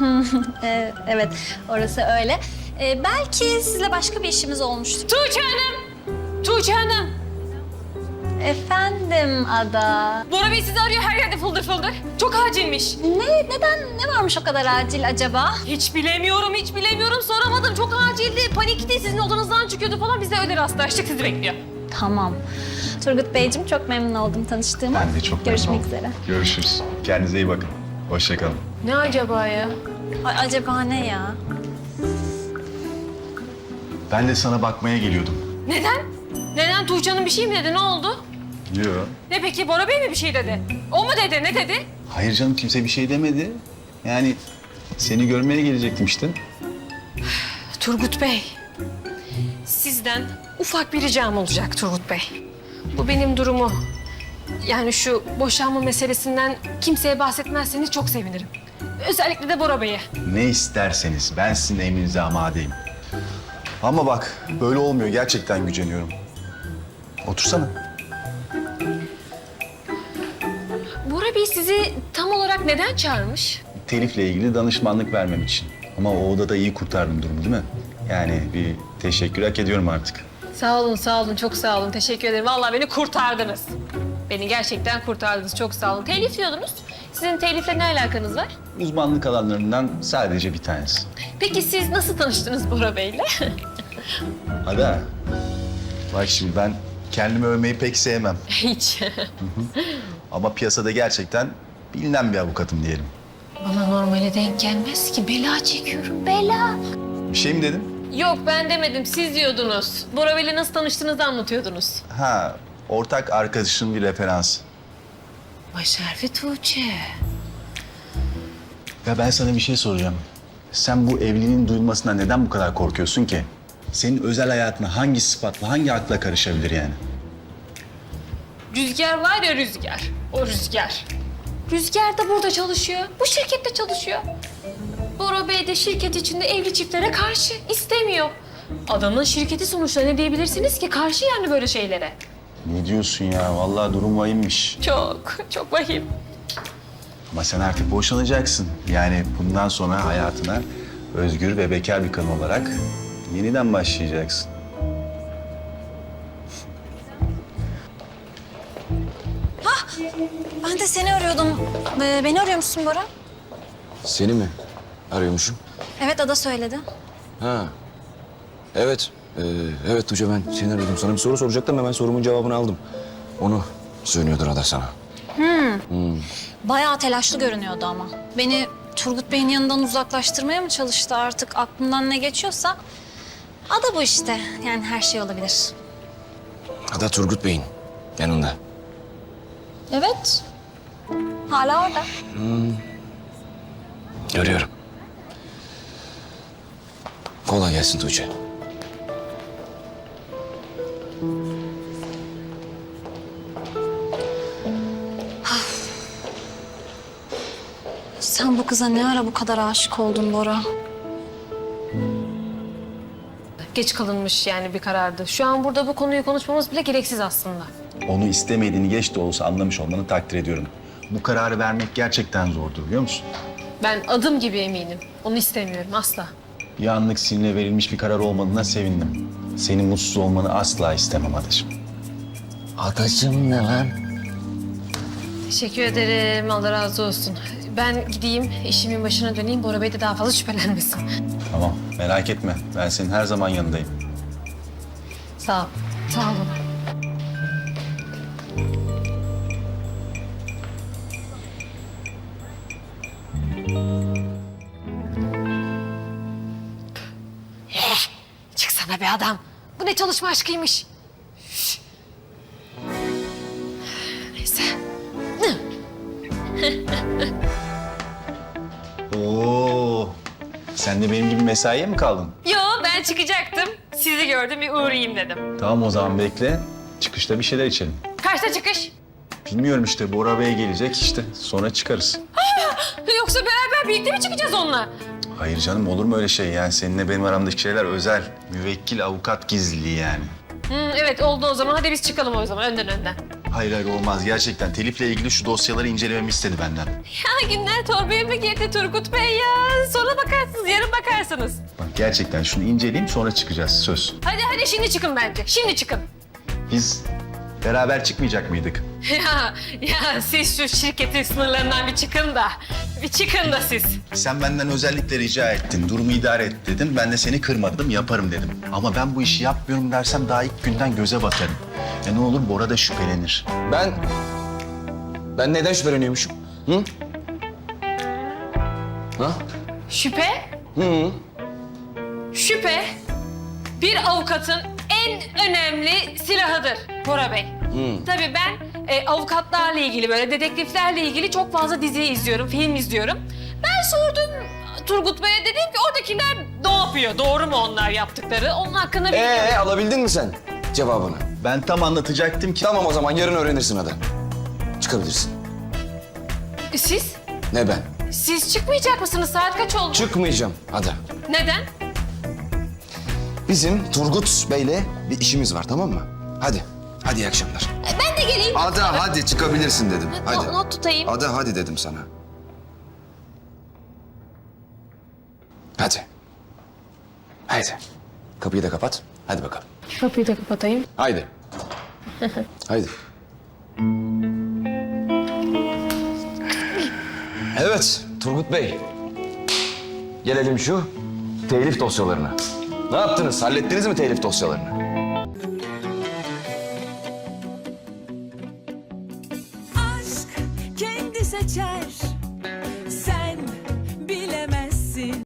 Ee, evet, orası öyle. Ee, belki sizle başka bir işimiz olmuştur. Tuğçe Hanım! Tuğçe Hanım! Efendim Ada. Bora Bey sizi arıyor her yerde fıldır fıldır. Çok acilmiş. Ne, neden, ne varmış o kadar acil acaba? Hiç bilemiyorum, hiç bilemiyorum. Soramadım. Çok acildi. Panikti. Sizin odanızdan çıkıyordu falan. Biz de öyle rastlaştık. Sizi bekliyor. Tamam. Turgut Beyciğim çok memnun oldum tanıştığıma. Ben de çok memnun Görüşmek oldum. üzere. Görüşürüz. Kendinize iyi bakın. Hoşçakalın. Ne acaba ya? Ay, acaba ne ya? Ben de sana bakmaya geliyordum. Neden? Neden Tuğçe Hanım bir şey mi dedi? Ne oldu? Yok. Ne peki? Bora Bey mi bir şey dedi? O mu dedi? Ne dedi? Hayır canım kimse bir şey demedi. Yani seni görmeye gelecektim işte. Turgut Bey. Sizden ufak bir ricam olacak Turgut Bey. Bu benim durumu. Yani şu boşanma meselesinden kimseye bahsetmezseniz çok sevinirim. Özellikle de Bora Bey'e. Ne isterseniz ben sizin emrinize amadeyim. Ama bak böyle olmuyor. Gerçekten güceniyorum. Otursana. Bora Bey sizi tam olarak neden çağırmış? Telif'le ilgili danışmanlık vermem için. Ama o odada iyi kurtardım durumu değil mi? Yani bir teşekkür hak ediyorum artık. Sağ olun, sağ olun. Çok sağ olun. Teşekkür ederim. Vallahi beni kurtardınız. Beni gerçekten kurtardınız. Çok sağ olun. Telif diyordunuz. Sizin telifle ne alakanız var? Uzmanlık alanlarından sadece bir tanesi. Peki siz nasıl tanıştınız Bora Bey'le? Ada, bak şimdi ben kendimi övmeyi pek sevmem. Hiç. Ama piyasada gerçekten bilinen bir avukatım diyelim. Bana normale denk gelmez ki. Bela çekiyorum, bela. Bir şey mi dedim? Yok ben demedim. Siz diyordunuz. Bora Bey'le nasıl tanıştığınızı anlatıyordunuz. Ha, ortak arkadaşın bir referans. Başarfi Tuğçe. Ya ben sana bir şey soracağım. Sen bu evliliğin duyulmasına neden bu kadar korkuyorsun ki? Senin özel hayatına hangi sıfatla, hangi akla karışabilir yani? Rüzgar var ya Rüzgar. O Rüzgar. Rüzgar da burada çalışıyor. Bu şirkette çalışıyor. Bora Bey de şirket içinde evli çiftlere karşı istemiyor. Adamın şirketi sonuçta ne diyebilirsiniz ki? Karşı yani böyle şeylere. Ne diyorsun ya? Vallahi durum vahimmiş. Çok, çok vahim. Ama sen artık boşanacaksın. Yani bundan sonra hayatına özgür ve bekar bir kadın olarak yeniden başlayacaksın. Ben de seni arıyordum. Ee, beni arıyor musun Bora? Seni mi arıyormuşum? Evet, Ada söyledi. Ha. Evet. Ee, evet Tuğçe ben seni aradım. Sana bir soru soracaktım hemen sorumun cevabını aldım. Onu söylüyordur Ada sana. Bayağı telaşlı görünüyordu ama. Beni Turgut Bey'in yanından uzaklaştırmaya mı çalıştı artık aklından ne geçiyorsa? Ada bu işte. Yani her şey olabilir. Ada Turgut Bey'in yanında. Evet. Hala orada. Görüyorum. Kolay gelsin Tuğçe. Sen bu kıza ne ara bu kadar aşık oldun Bora? Geç kalınmış yani bir karardı. Şu an burada bu konuyu konuşmamız bile gereksiz aslında. Onu istemediğini geç de olsa anlamış olmanı takdir ediyorum. Bu kararı vermek gerçekten zordur biliyor musun? Ben adım gibi eminim. Onu istemiyorum asla. Bir anlık sinirle verilmiş bir karar olmadığına sevindim. Senin mutsuz olmanı asla istemem adacığım. Adacım ne lan? Teşekkür ederim. Allah razı olsun. Ben gideyim, işimin başına döneyim. Bora Bey de daha fazla şüphelenmesin. Tamam merak etme. Ben senin her zaman yanındayım. Sağ ol. Sağ olun. Eh, Çıksana be adam. Bu ne çalışma aşkıymış. Üf. Neyse. Oo. Sen de benim gibi mesaiye mi kaldın? Yo ben çıkacaktım. Sizi gördüm bir uğrayayım dedim. Tamam o zaman bekle. Çıkışta bir şeyler içelim. Kaçta çıkış? Bilmiyorum işte Bora Bey gelecek işte. Sonra çıkarız. Yoksa beraber birlikte mi çıkacağız onunla? Hayır canım olur mu öyle şey? Yani seninle benim aramdaki şeyler özel. Müvekkil avukat gizliliği yani. Hı, evet oldu o zaman. Hadi biz çıkalım o zaman önden önden. Hayır hayır olmaz. Gerçekten Telif'le ilgili şu dosyaları incelememi istedi benden. Ya günler torbaya mı girdi Turgut Bey ya? Sonra bakarsınız, yarın bakarsınız. Bak gerçekten şunu inceleyeyim sonra çıkacağız söz. Hadi hadi şimdi çıkın bence. Şimdi çıkın. Biz beraber çıkmayacak mıydık? Ya, ya siz şu şirketin sınırlarından bir çıkın da. Bir çıkın da siz. Sen benden özellikle rica ettin. Durumu idare et dedim. Ben de seni kırmadım, yaparım dedim. Ama ben bu işi yapmıyorum dersem daha ilk günden göze batarım. Ya ne olur Bora da şüphelenir. Ben... Ben neden şüpheleniyormuşum? Hı? Ha? Şüphe? Hı. Şüphe bir avukatın en önemli silahıdır Bora Bey. Tabii ben e, avukatlarla ilgili böyle dedektiflerle ilgili çok fazla dizi izliyorum, film izliyorum. Ben sordum Turgut Bey'e dedim ki oradakiler ne yapıyor? Doğru mu onlar yaptıkları? Onun hakkında bir... Ee alabildin mi sen cevabını? Ben tam anlatacaktım ki... Tamam o zaman yarın öğrenirsin hadi. Çıkabilirsin. Siz? Ne ben? Siz çıkmayacak mısınız? Saat kaç oldu? Çıkmayacağım hadi. Neden? Bizim Turgut Bey'le bir işimiz var tamam mı? Hadi. Hadi iyi akşamlar. E, Ben de geleyim. Hadi hadi çıkabilirsin dedim. Hadi. Not, not tutayım. Hadi hadi dedim sana. Hadi. Haydi. Kapıyı da kapat. Hadi bakalım. Kapıyı da kapatayım. Haydi. Haydi. Evet Turgut Bey. Gelelim şu telif dosyalarına. Ne yaptınız? Hallettiniz mi telif dosyalarını?